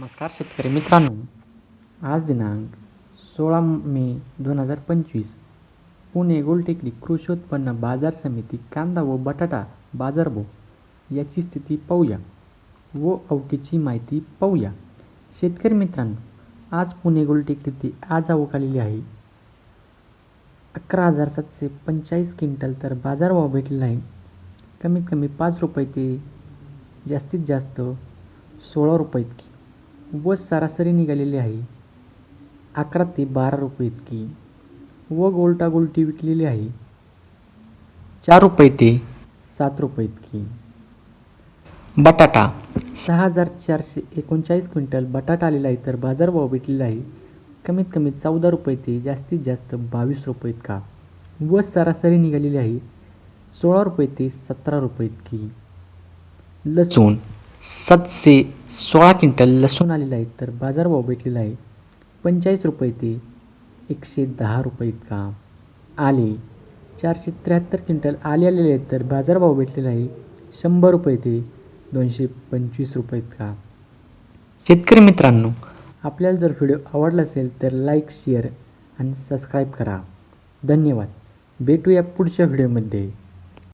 नमस्कार शेतकरी मित्रांनो. आज दिनांक सोळा मे दोन हजार पंचवीस. पुणे गोलटेकडी कृषी उत्पन्न बाजार समिती कांदा व बटाटा बाजारभाव याची स्थिती पाहूया व अवकीची माहिती पाहूया. शेतकरी मित्रांनो आज पुणे गोलटेकडीची आज आवक आलेली आहे. अकरा हजार सातशे पंचेचाळीस क्विंटल तर बाजारभाव भेटलेला आहे. कमीत कमी पाच रुपये ते जास्तीत जास्त सोळा रुपये इतकी. व सरासरी निघालेली आहे. अकरा ते बारा रुपये इतकी. व गोलटा गोलटी विकलेली आहे. चार रुपये ते सात रुपये इतकी. बटाटा. सहा हजार चारशे एकोणचाळीस क्विंटल बटाटा आलेला आहे तर बाजारभाव भेटलेला आहे. कमीत कमी चौदा रुपये ते जास्तीत जास्त बावीस रुपये इतका. व सरासरी निघालेली आहे सोळा रुपये ते सतरा रुपये इतकी. लसूण. सातशे सोळा क्विंटल लसूण आलेलं आहे तर बाजारभाव भेटलेला आहे. पंचेचाळीस रुपये ते एकशे दहा रुपये इतका आले. चारशे त्र्याहत्तर क्विंटल आले आलेले आहेत तर बाजारभाव भेटलेला आहे शंभर रुपये ते दोनशे पंचवीस रुपये इतका. शेतकरी मित्रांनो आपल्याला जर व्हिडिओ आवडला असेल तर लाईक शेअर आणि सबस्क्राईब करा. धन्यवाद. भेटूया पुढच्या व्हिडिओमध्ये.